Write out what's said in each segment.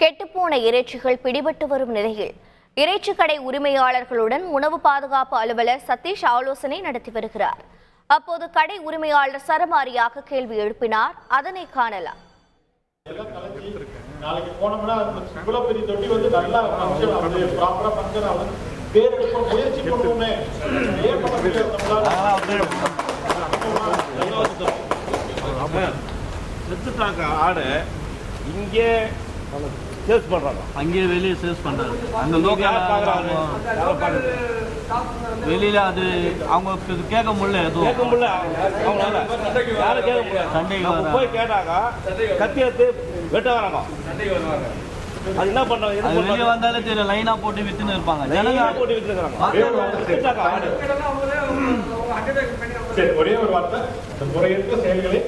கெட்டுப்போன இறைச்சிகள் பிடிபட்டு வரும் நிலையில் இறைச்சி கடை உரிமையாளர்களுடன் உணவு பாதுகாப்பு அலுவலர் சதீஷ் ஆலோசனை நடத்தி வருகிறார். அப்போது கடை உரிமையாளர் சரமாரியாக கேள்வி எழுப்பினார். அதனை காணலாம். நாளைக்கு போனோம்னா இவ்வளவு பெரிய தொட்டி வந்து நல்லா ஃபங்க்ஷன் ஆகுது. ப்ராப்பரா ஃபங்க்ஷன் ஆகுது. பேர் எடுப்ப முயற்சி பண்ணுவோமே. ஏன் பண்ண முடியாது நம்மளால செத்துட்டாங்க ஆடை. இங்கே சேல்ஸ் பண்றாங்க. அங்கேயே வெளியே சேல்ஸ் பண்றாரு. அந்த லோக்கல்? வெளியில அது அவங்க கேட்க முடியல கேட்க எதுவும் முடியல. அவங்களால. யாரும் கேட்க முடியல. சண்டைக்கு. போய் கேட்டாக்கா கத்தி எடுத்து வெட்ட வராங்க. அது என்ன பண்றாங்க வெளியே வந்தாலே தெரியும் லைனா போட்டு வித்துன்னு இருப்பாங்க. போட்டு ஆடு. சரி ஒரே ஒரு வார்த்தை. முறையற்ற செயல்களை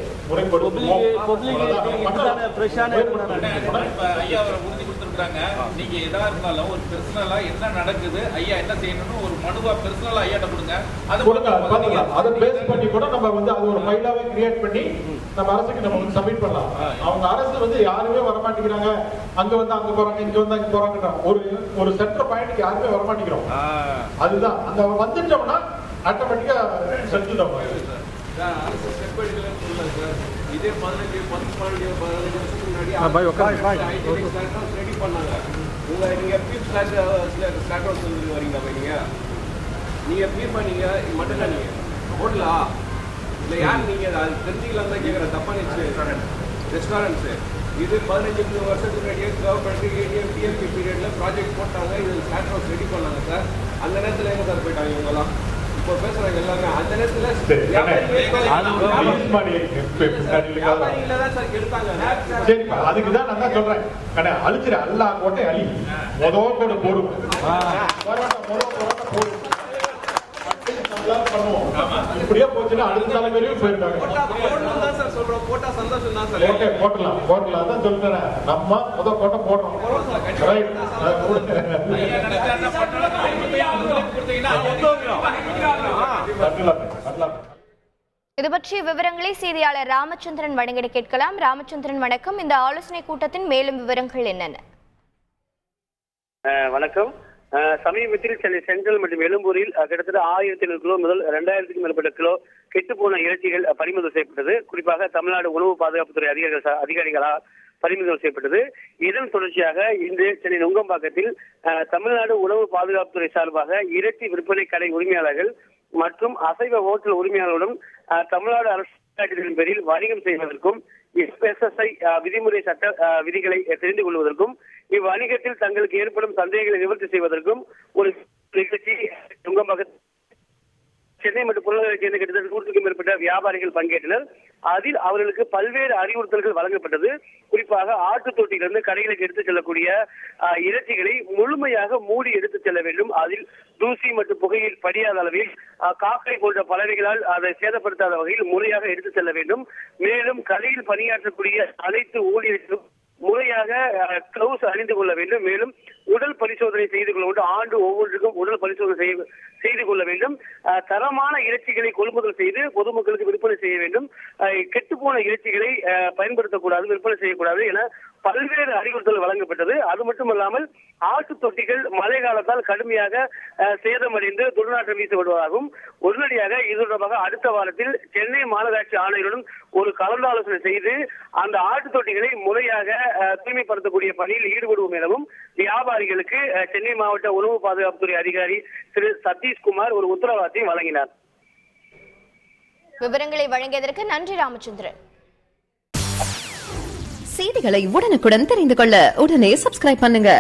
நீங்க எதா இருந்தாலும் ஒரு பெர்சனலா என்ன நடக்குது ஐயா என்ன செய்யணும்னு ஒரு மனுவா பெர்சனலா ஐயாட்ட கொடுங்க. அது கொடுங்க அது பேஸ் பண்ணி கூட நம்ம வந்து அது ஒரு ஃபைலாவே கிரியேட் பண்ணி நம்ம அரசுக்கு நம்ம வந்து சப்மிட் பண்ணலாம். அவங்க அரசு வந்து யாருமே வர மாட்டேங்கிறாங்க அங்க வந்து அங்க போறாங்க இங்க வந்து அங்க போறாங்கன்றாங்க. ஒரு ஒரு சென்டர் பாயிண்ட்க்கு யாருமே வர மாட்டேங்கிறோம். அதுதான். அந்த வந்துட்டோம்னா ஆட்டோமேட்டிக்கா செட்டில் இதே பதினஞ்சு பத்து பன்னெண்டு பதினஞ்சு வருஷத்துக்கு முன்னாடி ரெடி பண்ணாங்க. உங்க நீங்க பீப் ஸ்லாட் ஸ்லாட் ஹவுஸ் வந்து வரீங்களா போய் நீங்க? நீங்க பீப் பண்ணீங்க மட்டும் நீங்க. ஹோட்டலா இல்ல யார் நீங்க? அது தெரிஞ்சுக்கலாம் தான் கேட்குறேன் தப்பான ரெஸ்டாரண்ட்ஸ் இது பதினஞ்சு வருஷத்துக்கு முன்னாடியே கவர்மெண்ட் ஏடிஎம் டிஎம்பி பீரியட்ல ப்ராஜெக்ட் போட்டாங்க. இது ஸ்லாட் ஹவுஸ் ரெடி பண்ணாங்க சார் அந்த நேரத்துல எங்க சார் போயிட்டாங்க இவங்கெல்லாம்? இப்போ பேசுறாங்க எல்லாமே அந்த நேரத்துல அதுக்கு தான் நான் தான் சொல்றேன் அழிச்சிரு எல்லா கோட்டை அழி கூட போடும் போட்டா சந்தோஷம் தான் சார். ஓகே போட்டலாம். போட்டலாம். தான் சொல்றேன். நம்ம முத கோட்டை போடுறோம். ரைட் இது பற்றிய விவரங்களை செய்தியாளர் ராமச்சந்திரன் வழங்கிட கேட்கலாம். ராமச்சந்திரன் வணக்கம். இந்த ஆலோசனை கூட்டத்தின் மேலும் விவரங்கள் என்னென்ன? வணக்கம். சமீபத்தில் சென்னை சென்ட்ரல் மற்றும் எழும்பூரில் கிட்டத்தட்ட ஆயிரத்தி ஐநூறு கிலோ முதல் இரண்டாயிரத்துக்கும் மேற்பட்ட கிலோ கெட்டுப்போன இறைச்சிகள் பறிமுதல் செய்யப்பட்டது. குறிப்பாக தமிழ்நாடு உணவு பாதுகாப்புத்துறை அதிகாரிகள் அதிகாரிகளால் பறிமுதல் செய்யப்பட்டது. இதன் தொடர்ச்சியாக இன்று சென்னை நுங்கம்பாக்கத்தில் தமிழ்நாடு உணவு பாதுகாப்புத்துறை சார்பாக இறைச்சி விற்பனை கடை உரிமையாளர்கள் மற்றும் அசைவ ஹோட்டல் உரிமையாளர்களுடன் அஹ், தமிழ்நாடு அரசு பேரில் வணிகம் செய்வதற்கும் எஸ்எஸ்ஐ விதிமுறை சட்ட அஹ், விதிகளை தெரிந்து கொள்வதற்கும் இவ்வணிகத்தில் தங்களுக்கு ஏற்படும் சந்தேகங்களை நிவர்த்தி செய்வதற்கும் ஒரு நிகழ்ச்சி நுங்கம்பாக்கம் சென்னை மற்றும் புறநகரை சேர்ந்த கிட்டத்தட்ட நூற்றுக்கும் மேற்பட்ட வியாபாரிகள் பங்கேற்றனர். அதில் அவர்களுக்கு பல்வேறு அறிவுறுத்தல்கள் வழங்கப்பட்டது. குறிப்பாக ஆட்டு தொட்டியிலிருந்து கடைகளுக்கு எடுத்துச் செல்லக்கூடிய இறைச்சிகளை முழுமையாக மூடி எடுத்துச் செல்ல வேண்டும். அதில் தூசி மற்றும் புகையில் படியாத அளவில் காக்கை போன்ற பறவைகளால் அதை சேதப்படுத்தாத வகையில் முறையாக எடுத்துச் செல்ல வேண்டும். மேலும் கடையில் பணியாற்றக்கூடிய அனைத்து ஊழியர்களும் முறையாக கிளவுஸ் அணிந்து கொள்ள வேண்டும். மேலும் உடல் பரிசோதனை செய்து கொள்ள வேண்டும். ஆண்டு ஒவ்வொன்றுக்கும் உடல் பரிசோதனை செய்ய- செய்து கொள்ள வேண்டும். தரமான இறைச்சிகளை கொள்முதல் செய்து பொதுமக்களுக்கு விற்பனை செய்ய வேண்டும். கெட்டுப்போன இறைச்சிகளை பயன்படுத்தக்கூடாது விற்பனை செய்யக்கூடாது என பல்வேறு அறிவுறுத்தல் வழங்கப்பட்டது. அது மட்டுமல்லாமல் ஆட்டு தொட்டிகள் மழை காலத்தால் கடுமையாக சேதமடைந்து துர்நாற்றம் வீசப்படுவதாகவும் உடனடியாக இது தொடர்பாக அடுத்த வாரத்தில் சென்னை மாநகராட்சி ஆணையருடன் ஒரு கலந்தாலோசனை செய்து அந்த ஆட்டு தொட்டிகளை முறையாக தூய்மைப்படுத்தக்கூடிய பணியில் ஈடுபடுவோம் எனவும் வியாபாரிகளுக்கு சென்னை மாவட்ட உணவு பாதுகாப்புத்துறை அதிகாரி திரு சதீஷ்குமார் ஒரு உத்தரவாதத்தை வழங்கினார். விவரங்களை வழங்கியதற்கு நன்றி ராமச்சந்திரன். செய்திகளை உடனுக்குடன் தெரிந்து கொள்ள உடனே சப்ஸ்கிரைப் பண்ணுங்க.